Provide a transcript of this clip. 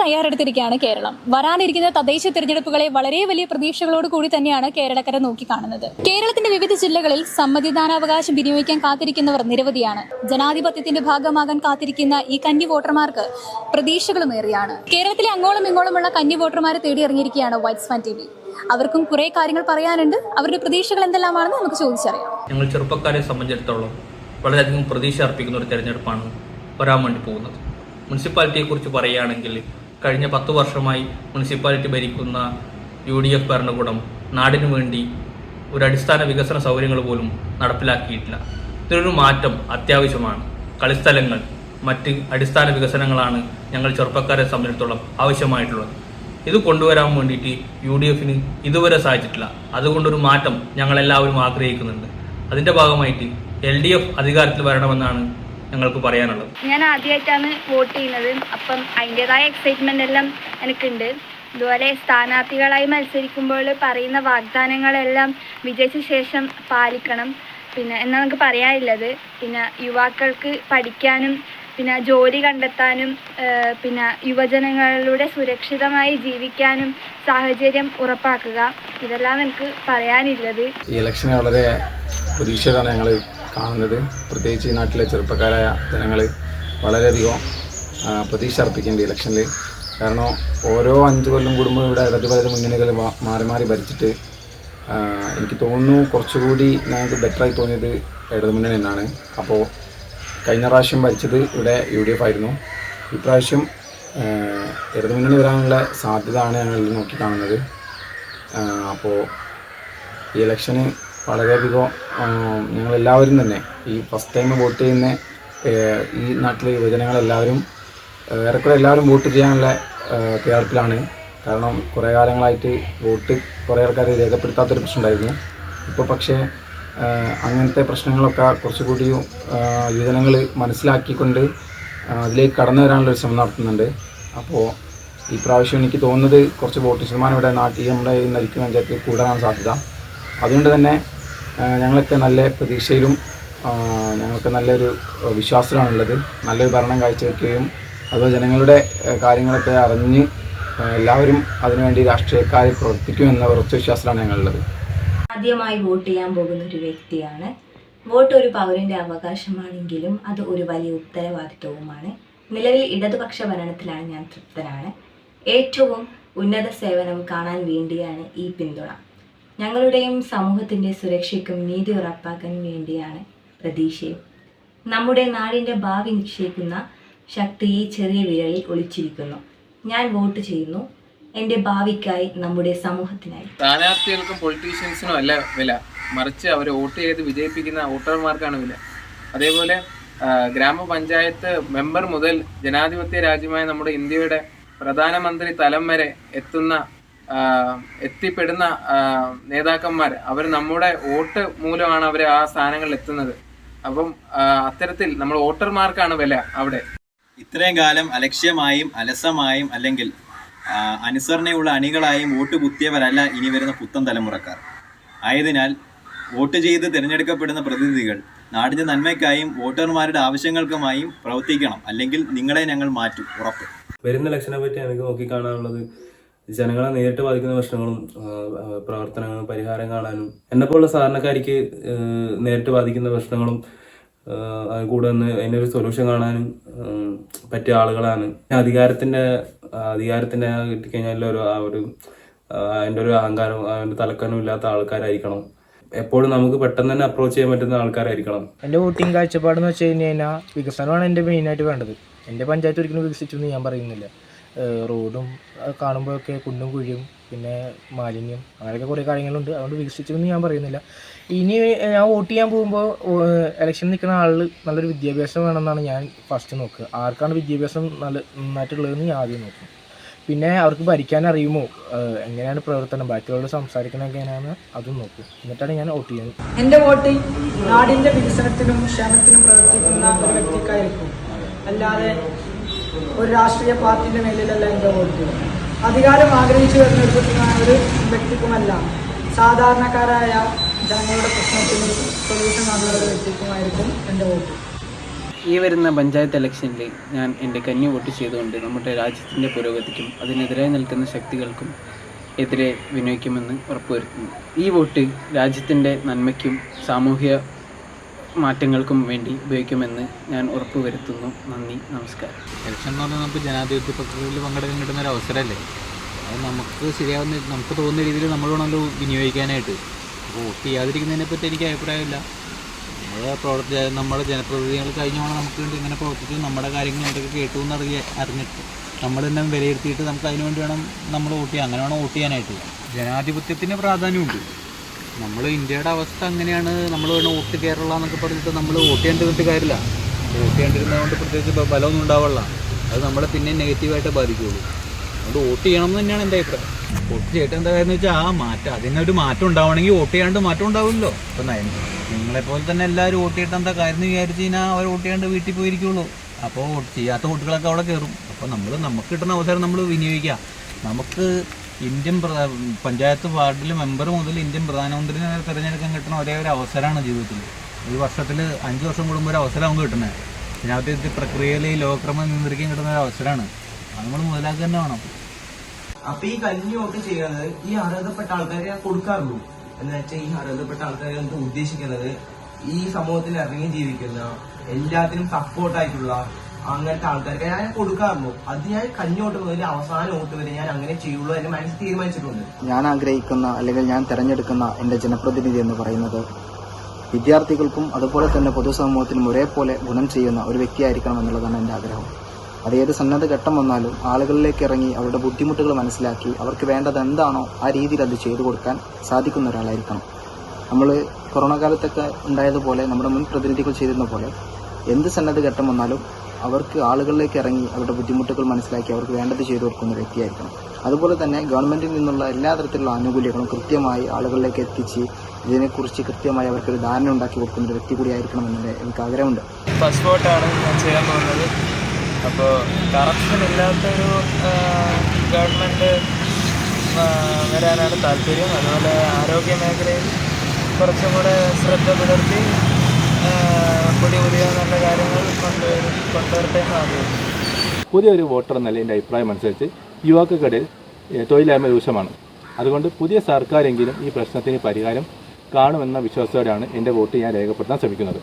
തയ്യാറെടുത്തിരിക്കുകയാണ് കേരളം. വരാനിരിക്കുന്ന തദ്ദേശ തിരഞ്ഞെടുപ്പുകളെ വളരെ വലിയ പ്രതീക്ഷകളോട് കൂടി തന്നെയാണ് കേരളക്കര നോക്കിക്കാണുന്നത്. കേരളത്തിന്റെ വിവിധ ജില്ലകളിൽ സമ്മതിദാനാവകാശം വിനിയോഗിക്കാൻ കാത്തിരിക്കുന്നവർ നിരവധിയാണ്. ജനാധിപത്യത്തിന്റെ ഭാഗമാകാൻ കാത്തിരിക്കുന്ന ഈ കന്നി വോട്ടർമാർക്ക് പ്രതീക്ഷകളും ഏറിയാണ് കേരളത്തിലെ അങ്ങോളം ഇങ്ങോളമുള്ള കന്നി വോട്ടർമാരെ തേടിയിറങ്ങിയിരിക്കുകയാണ് വൈറ്റ്സ് ഫാൻ ടി വി. അവർക്കും കുറെ കാര്യങ്ങൾ പറയാനുണ്ട്. അവരുടെ പ്രതീക്ഷകൾ എന്തെല്ലാമാണെന്ന് നമുക്ക് ചോദിച്ചറിയാം. ഞങ്ങൾ ചെറുപ്പക്കാരെ സംബന്ധിച്ചിടത്തോളം വളരെയധികം പ്രതീക്ഷ അർപ്പിക്കുന്ന ഒരു തെരഞ്ഞെടുപ്പാണ് വരാൻ വേണ്ടി പോകുന്നത്. മുനിസിപ്പാലിറ്റിയെക്കുറിച്ച് പറയുകയാണെങ്കിൽ കഴിഞ്ഞ പത്ത് വർഷമായി മുനിസിപ്പാലിറ്റി ഭരിക്കുന്ന യു ഡി എഫ് ഭരണകൂടം നാടിനു വേണ്ടി ഒരു അടിസ്ഥാന വികസന സൗകര്യങ്ങൾ പോലും നടപ്പിലാക്കിയിട്ടില്ല. ഇതിനൊരു മാറ്റം അത്യാവശ്യമാണ്. കളിസ്ഥലങ്ങൾ മറ്റ് അടിസ്ഥാന വികസനങ്ങളാണ് ഞങ്ങൾ ചെറുപ്പക്കാരെ സംബന്ധിച്ചിടത്തോളം ആവശ്യമായിട്ടുള്ളത്. ഇത് കൊണ്ടുവരാൻ വേണ്ടിയിട്ട് യു ഡി എഫിന് ഇതുവരെ സാധിച്ചിട്ടില്ല. അതുകൊണ്ടൊരു മാറ്റം ഞങ്ങളെല്ലാവരും ആഗ്രഹിക്കുന്നുണ്ട്. അതിന്റെ ഭാഗമായിട്ട് എൽ ഡി എഫ് അധികാരത്തിൽ വരണമെന്നാണ് ഞങ്ങൾക്ക് പറയാനുള്ളത്. ഞാൻ ആദ്യമായിട്ടാണ് വോട്ട് ചെയ്യുന്നത്. അപ്പം അതിന്റെതായ എക്സൈറ്റ്മെന്റ് എല്ലാം എനിക്കുണ്ട്. ഇതുപോലെ സ്ഥാനാർത്ഥികളായി മത്സരിക്കുമ്പോൾ പറയുന്ന വാഗ്ദാനങ്ങളെല്ലാം വിജയിച്ച ശേഷം പാലിക്കണം. പിന്നെ എന്നാണ് നമുക്ക് പറയാനുള്ളത്. പിന്നെ യുവാക്കൾക്ക് പഠിക്കാനും പിന്നെ ജോലി കണ്ടെത്താനും പിന്നെ യുവജനങ്ങളുടെ സുരക്ഷിതമായി ജീവിക്കാനും സാഹചര്യം ഉറപ്പാക്കുക. ഇതെല്ലാം എനിക്ക് പറയാനുള്ളത് ഈ ഇലക്ഷനെ വളരെ പ്രതീക്ഷയിലാണ് ഞങ്ങൾ കാണുന്നത്. പ്രത്യേകിച്ച് ഈ നാട്ടിലെ ചെറുപ്പക്കാരായ ജനങ്ങൾ വളരെയധികം പ്രതീക്ഷ അർപ്പിക്കേണ്ട ഇലക്ഷനിൽ കാരണം ഓരോ അഞ്ച് കൊല്ലം കൂടുമ്പോൾ ഇവിടെ ഇടത് വലത് മുന്നണികൾ മാറി മാറി ഭരിച്ചിട്ട് എനിക്ക് തോന്നുന്നു കുറച്ചുകൂടി ഞങ്ങൾക്ക് ബെറ്ററായി തോന്നിയത് ഇടത് മുന്നണി എന്നാണ് അപ്പോൾ കഴിഞ്ഞ പ്രാവശ്യം ഭരിച്ചത് ഇവിടെ യു ഡി എഫ് ആയിരുന്നു. ഇപ്രാവശ്യം ഇടത് മുന്നണി വരാനുള്ള സാധ്യത ആണ് ഞങ്ങൾ നോക്കി കാണുന്നത് അപ്പോൾ ഈ ഇലക്ഷന് വളരെയധികം ഞങ്ങളെല്ലാവരും തന്നെ ഈ ഫസ്റ്റ് ടൈം വോട്ട് ചെയ്യുന്ന ഈ നാട്ടിലെ യുവജനങ്ങളെല്ലാവരും ഏറെക്കുറെ എല്ലാവരും വോട്ട് ചെയ്യാനുള്ള തയ്യാറെടുപ്പിലാണ് കാരണം കുറേ കാലങ്ങളായിട്ട് വോട്ട് കുറേ ആൾക്കാർ രേഖപ്പെടുത്താത്തൊരു പ്രശ്നം ഉണ്ടായിരുന്നു. ഇപ്പോൾ പക്ഷേ അങ്ങനത്തെ പ്രശ്നങ്ങളൊക്കെ കുറച്ചുകൂടി യുവജനങ്ങൾ മനസ്സിലാക്കിക്കൊണ്ട് അതിലേക്ക് കടന്നു വരാനുള്ളൊരു ശ്രമം നടത്തുന്നുണ്ട്. അപ്പോൾ ഈ പ്രാവശ്യം എനിക്ക് തോന്നുന്നത് കുറച്ച് വോട്ട് ശതമാനം ഇവിടെ നാട്ടിൽ നമ്മുടെ ഈ നരിക്ക് പഞ്ചായത്തിൽ കൂടാനാണ് സാധ്യത. അതുകൊണ്ട് തന്നെ ഞങ്ങളൊക്കെ നല്ല പ്രതീക്ഷയിലും ഞങ്ങൾക്ക് നല്ലൊരു വിശ്വാസത്തിലാണുള്ളത്. നല്ലൊരു ഭരണം കാഴ്ചവെക്കുകയും അതുപോലെ ജനങ്ങളുടെ കാര്യങ്ങളൊക്കെ അറിഞ്ഞ് എല്ലാവരും അതിനുവേണ്ടി രാഷ്ട്രീയക്കാരെ പ്രവർത്തിക്കുമെന്ന ഉറച്ച വിശ്വാസത്തിലാണ് ഞങ്ങളുള്ളത്. ആദ്യമായി വോട്ട് ചെയ്യാൻ പോകുന്ന ഒരു വ്യക്തിയാണ്. വോട്ട് ഒരു പൗരന്റെ അവകാശമാണെങ്കിലും അത് ഒരു വലിയ ഉത്തരവാദിത്വവുമാണ്. നിലവിൽ ഇടതുപക്ഷ ഭരണത്തിലാണ് ഞാൻ തൃപ്തനാണ്. ഏറ്റവും ഉന്നത സേവനം കാണാൻ വേണ്ടിയാണ് ഈ പിന്തുണ. ഞങ്ങളുടെയും സമൂഹത്തിന്റെ സുരക്ഷയ്ക്കും നീതി ഉറപ്പാക്കാൻ വേണ്ടിയാണ് പ്രതീക്ഷയും. നമ്മുടെ നാടിന്റെ ഭാവി നിശ്ചയിക്കുന്ന ശക്തി ഈ ചെറിയ വിരലിൽ ഒളിച്ചിരിക്കുന്നു. ഞാൻ വോട്ട് ചെയ്യുന്നു. എന്റെ ഭാവിക്കായി നമ്മുടെ സമൂഹത്തിനായി. സ്ഥാനാർത്ഥികൾക്കും പൊളിറ്റീഷ്യൻസിനും അല്ല വില. മറിച്ച് അവരെ വോട്ട് ചെയ്ത് വിജയിപ്പിക്കുന്ന വോട്ടർമാർക്കാണ് വില. അതേപോലെ ഗ്രാമപഞ്ചായത്ത് മെമ്പർ മുതൽ ജനാധിപത്യ രാജ്യമായ നമ്മുടെ ഇന്ത്യയുടെ പ്രധാനമന്ത്രി തലം വരെ എത്തുന്ന എത്തിപ്പെടുന്ന നേതാക്കന്മാർ അവർ നമ്മുടെ വോട്ട് മൂലമാണ് അവർ ആ സ്ഥാനങ്ങളിൽ എത്തുന്നത്. അപ്പം അത്തരത്തിൽ നമ്മൾ വോട്ടർമാർക്കാണ് വില അവിടെ. ഇത്രയും കാലം അലക്ഷ്യമായും അലസമായും അല്ലെങ്കിൽ അനുസരണയുള്ള അണികളായും വോട്ട് കുത്തിയവരല്ല ഇനി വരുന്ന പുത്തൻ തലമുറക്കാർ. ആയതിനാൽ വോട്ട് ചെയ്ത് തിരഞ്ഞെടുക്കപ്പെടുന്ന പ്രതിനിധികൾ നാടിന്റെ നന്മയ്ക്കായും വോട്ടർമാരുടെ ആവശ്യങ്ങൾക്കുമായും പ്രവർത്തിക്കണം. അല്ലെങ്കിൽ നിങ്ങളെ ഞങ്ങൾ മാറ്റും. ഉറപ്പ്. വരുന്ന ഇലക്ഷനെ പറ്റി എനിക്ക് നോക്കിക്കാണാനുള്ളത് ജനങ്ങളെ നേരിട്ട് ബാധിക്കുന്ന പ്രശ്നങ്ങളും പ്രവർത്തനങ്ങളും പരിഹാരം കാണാനും എന്നെപ്പോലുള്ള സാധാരണക്കാരിക്ക് നേരിട്ട് ബാധിക്കുന്ന പ്രശ്നങ്ങളും കൂടെ ഒന്ന് അതിനൊരു സൊല്യൂഷൻ കാണാനും പറ്റിയ ആളുകളാണ്. അധികാരത്തിന്റെ അധികാരത്തിന്റെ കിട്ടിക്കഴിഞ്ഞാൽ ഒരു ആ ഒരു അതിന്റെ ഒരു അഹങ്കാരം അതിന്റെ തലക്കനം ഇല്ലാത്ത ആൾക്കാരായിരിക്കണം. എപ്പോഴും നമുക്ക് പെട്ടെന്ന് തന്നെ അപ്രോച്ച് ചെയ്യാൻ പറ്റുന്ന ആൾക്കാരായിരിക്കണം. എന്റെ വോട്ടിംഗ് കാഴ്ചപ്പാടെന്ന് വെച്ച് കഴിഞ്ഞ് കഴിഞ്ഞാൽ വികസനമാണ് എന്റെ മെയിനായിട്ട് വേണ്ടത്. എന്റെ പഞ്ചായത്ത് ഒരിക്കലും വികസിച്ചു എന്ന് ഞാൻ പറയുന്നില്ല. റോഡും കാണുമ്പോഴൊക്കെ കുണ്ടും കുഴിയും പിന്നെ മാലിന്യം അങ്ങനെയൊക്കെ കുറേ കാര്യങ്ങളുണ്ട്. അതുകൊണ്ട് വികസിച്ചു എന്ന് ഞാൻ പറയുന്നില്ല. ഇനി ഞാൻ വോട്ട് ചെയ്യാൻ പോകുമ്പോൾ ഇലക്ഷൻ നിൽക്കുന്ന ആളിൽ നല്ലൊരു വിദ്യാഭ്യാസം വേണമെന്നാണ് ഞാൻ ഫസ്റ്റ് നോക്കുക. ആർക്കാണ് വിദ്യാഭ്യാസം നല്ല നന്നായിട്ടുള്ളതെന്ന് ഞാൻ ആദ്യം നോക്കും. പിന്നെ അവർക്ക് ഭരിക്കാൻ അറിയുമോ? എങ്ങനെയാണ് പ്രവർത്തനം? ബാക്കിയുള്ളവർ സംസാരിക്കുന്നത് എങ്ങനെയാണ് അതും നോക്കും. എന്നിട്ടാണ് ഞാൻ വോട്ട് ചെയ്യുന്നത്. എന്റെ വോട്ട് നാടിന്റെ വികസനത്തിനും ക്ഷേമത്തിനും പ്രവർത്തിക്കുന്ന ഒരു വ്യക്തിക്കായിരിക്കും. അല്ലാതെ ഒരു രാഷ്ട്രീയ പാർട്ടിയുടെ മേലിലല്ല എന്റെ വോട്ട്. അധികാരം ആഗ്രഹിച്ചു വരുന്ന ഒരു വ്യക്തിക്കുമല്ല സാധാരണക്കാരായ ജനങ്ങളുടെ പ്രശ്നത്തിന് സൊല്യൂഷൻ നൽകുന്ന ഒരു വ്യക്തിക്കുമായിരിക്കും എന്റെ വോട്ട്. ഈ വരുന്ന പഞ്ചായത്ത് ഇലക്ഷനിൽ ഞാൻ എന്റെ കന്നി വോട്ട് ചെയ്തുകൊണ്ട് നമ്മുടെ രാജ്യത്തിന്റെ പുരോഗതിക്കും അതിനെതിരെ നിൽക്കുന്ന ശക്തികൾക്കും എതിരെ വിനിയോഗിക്കുമെന്ന് ഉറപ്പുവരുത്തുന്നു. ഈ വോട്ട് രാജ്യത്തിന്റെ നന്മയ്ക്കും സാമൂഹ്യ മാറ്റങ്ങൾക്കും വേണ്ടി ഉപയോഗിക്കുമെന്ന് ഞാൻ ഉറപ്പുവരുത്തുന്നു. നന്ദി നമസ്കാരം. ഇലക്ഷൻ എന്ന് പറഞ്ഞാൽ നമുക്ക് ജനാധിപത്യ പ്രക്രിയയിൽ പങ്കെടുക്കാൻ കിട്ടുന്ന ഒരു അവസരമല്ലേ? അത് നമുക്ക് ശരിയാവുന്ന നമുക്ക് തോന്നുന്ന രീതിയിൽ നമ്മൾ വേണമല്ലോ വിനിയോഗിക്കാനായിട്ട്. അപ്പോൾ വോട്ട് ചെയ്യാതിരിക്കുന്നതിനെ പറ്റി എനിക്ക് അഭിപ്രായമില്ല. നമ്മൾ പ്രവർത്തി നമ്മുടെ ജനപ്രതിനിധികൾ കഴിഞ്ഞ നമുക്ക് വേണ്ടി ഇങ്ങനെ പ്രവർത്തിച്ചു നമ്മുടെ കാര്യങ്ങൾ എന്തൊക്കെ കേട്ടു എന്ന് അറിയ അറിഞ്ഞിട്ട് നമ്മൾ തന്നെ വിലയിരുത്തിയിട്ട് നമുക്ക് അതിനുവേണ്ടി വേണം നമ്മൾ വോട്ട് ചെയ്യാം അങ്ങനെ വേണം വോട്ട് ചെയ്യാനായിട്ട്. ജനാധിപത്യത്തിന് പ്രാധാന്യമുണ്ട്. നമ്മൾ ഇന്ത്യയുടെ അവസ്ഥ അങ്ങനെയാണ്. നമ്മൾ വേണം വോട്ട് കേരള എന്നൊക്കെ പറഞ്ഞിട്ട് നമ്മൾ വോട്ട് ചെയ്യേണ്ടിരുന്നിട്ട് കാര്യമില്ല. വോട്ട് ചെയ്യേണ്ടിരുന്നതുകൊണ്ട് പ്രത്യേകിച്ച് ബലമൊന്നും ഉണ്ടാവില്ല അത് നമ്മളെ പിന്നെ നെഗറ്റീവായിട്ട് ബാധിക്കുള്ളൂ അതുകൊണ്ട് വോട്ട് ചെയ്യണം എന്ന് തന്നെയാണ് എന്റെ അഭിപ്രായം. വോട്ട് ചെയ്തിട്ട് എന്താ കാര്യം വെച്ചാൽ ആ മാറ്റം അതിനൊരു മാറ്റം ഉണ്ടാവണമെങ്കിൽ വോട്ട് ചെയ്യാണ്ട് മാറ്റം ഉണ്ടാവില്ലല്ലോ. ഇപ്പം നിങ്ങളെപ്പോലെ തന്നെ എല്ലാവരും വോട്ട് ചെയ്തിട്ട് എന്താ കാര്യം എന്ന് വിചാരിച്ച് കഴിഞ്ഞാൽ അവർ വോട്ട് ചെയ്യാണ്ട് വീട്ടിൽ പോയിരിക്കുള്ളൂ. അപ്പോൾ ചെയ്യാത്ത വോട്ടുകളൊക്കെ അവിടെ കയറും അപ്പോൾ നമ്മൾ നമുക്ക് കിട്ടുന്ന അവസരം നമ്മൾ വിനിയോഗിക്കുക നമുക്ക് ഇന്ത്യൻ പഞ്ചായത്ത് വാർഡിൽ മെമ്പർ മുതൽ ഇന്ത്യൻ പ്രധാനമന്ത്രിനെ തിരഞ്ഞെടുക്കാൻ കിട്ടുന്ന ഒരേ ഒരു അവസരമാണ് ജീവിതത്തിൽ ഒരു വർഷത്തിൽ അഞ്ച് വർഷം കൂടുമ്പോൾ ഒരു അവസരം നമുക്ക് കിട്ടുന്നത് ജനാധിപത്യ പ്രക്രിയയിൽ ഈ ലോകക്രമം നിയന്ത്രിക്കാൻ കിട്ടുന്ന ഒരു അവസരമാണ്. അത് നമ്മൾ മുതലാക്കുക തന്നെ വേണം. അപ്പൊ ഈ കഞ്ഞി വോട്ട് ചെയ്യുന്നത് ഈ അർഹതപ്പെട്ട ആൾക്കാരെ കൊടുക്കാറുള്ളൂ എന്ന് വെച്ചാൽ ഈ അർഹതപ്പെട്ട ആൾക്കാരെ നമുക്ക് ഉദ്ദേശിക്കുന്നത് ഈ സമൂഹത്തിൽ ഇറങ്ങി ജീവിക്കുന്ന എല്ലാത്തിനും സപ്പോർട്ടായിട്ടുള്ള അങ്ങനത്തെ ആൾക്കാർക്ക് ഞാൻ കൊടുക്കാറുള്ളൂ അത് ഞാൻ കഞ്ഞോട്ട് മുതൽ അവസാന ഓട്ട് വരെ ഞാൻ അങ്ങനെ ചെയ്യുള്ളൂ എന്റെ മനസ്സിൽ തീരുമാനിച്ചിട്ടുണ്ട്. ഞാൻ ആഗ്രഹിക്കുന്ന അല്ലെങ്കിൽ ഞാൻ തിരഞ്ഞെടുക്കുന്ന എന്റെ ജനപ്രതിനിധി എന്ന് പറയുന്നത് വിദ്യാർത്ഥികൾക്കും അതുപോലെ തന്നെ പൊതുസമൂഹത്തിനും ഒരേപോലെ ഗുണം ചെയ്യുന്ന ഒരു വ്യക്തിയായിരിക്കണം എന്നുള്ളതാണ് എന്റെ ആഗ്രഹം. അത് ഏത് സന്നദ്ധ ഘട്ടം വന്നാലും ആളുകളിലേക്ക് ഇറങ്ങി അവരുടെ ബുദ്ധിമുട്ടുകൾ മനസ്സിലാക്കി അവർക്ക് വേണ്ടത് എന്താണോ ആ രീതിയിൽ അത് ചെയ്തു കൊടുക്കാൻ സാധിക്കുന്ന ഒരാളായിരിക്കണം. നമ്മൾ കൊറോണ കാലത്തൊക്കെ ഉണ്ടായതുപോലെ നമ്മുടെ മുൻ പ്രതിനിധികൾ ചെയ്തിരുന്ന പോലെ എന്ത് സന്നദ്ധ ഘട്ടം വന്നാലും അവർക്ക് ആളുകളിലേക്ക് ഇറങ്ങി അവരുടെ ബുദ്ധിമുട്ടുകൾ മനസ്സിലാക്കി അവർക്ക് വേണ്ടത് ചെയ്തു കൊടുക്കുന്ന വ്യക്തിയായിരിക്കണം. അതുപോലെ തന്നെ ഗവൺമെന്റിൽ നിന്നുള്ള എല്ലാ തരത്തിലുള്ള ആനുകൂല്യങ്ങളും കൃത്യമായി ആളുകളിലേക്ക് എത്തിച്ച് ഇതിനെക്കുറിച്ച് കൃത്യമായി അവർക്കൊരു ധാരണ ഉണ്ടാക്കി കൊടുക്കുന്ന ഒരു വ്യക്തി കൂടിയായിരിക്കണം എന്നെ എനിക്ക് ആഗ്രഹമുണ്ട്. ഫസ്റ്റ് വോട്ടാണ് ഞാൻ ചെയ്യാൻ പോകുന്നത്. അപ്പോൾ കറപ്ഷൻ ഇല്ലാത്തൊരു ഗവൺമെന്റ് വരാനാണ് താല്പര്യം. അതുപോലെ ആരോഗ്യ മേഖലയിൽ കുറച്ചും കൂടെ ശ്രദ്ധ പുലർത്തി പുതിയ പുതിയ നല്ല കാര്യങ്ങൾ കൊണ്ടുവരും കൊണ്ടുവരട്ടെ എന്ന് ആഗ്രഹിക്കുന്നു. പുതിയൊരു വോട്ടർ എന്നല്ല എന്റെ അഭിപ്രായം അനുസരിച്ച് യുവാക്കൾക്കിടയിൽ തൊഴിലില്ലായ്മ രൂക്ഷമാണ്. അതുകൊണ്ട് പുതിയ സർക്കാരെങ്കിലും ഈ പ്രശ്നത്തിന് പരിഹാരം കാണുമെന്ന വിശ്വാസത്തോടെയാണ് എന്റെ വോട്ട് ഞാൻ രേഖപ്പെടുത്താൻ ശ്രമിക്കുന്നത്.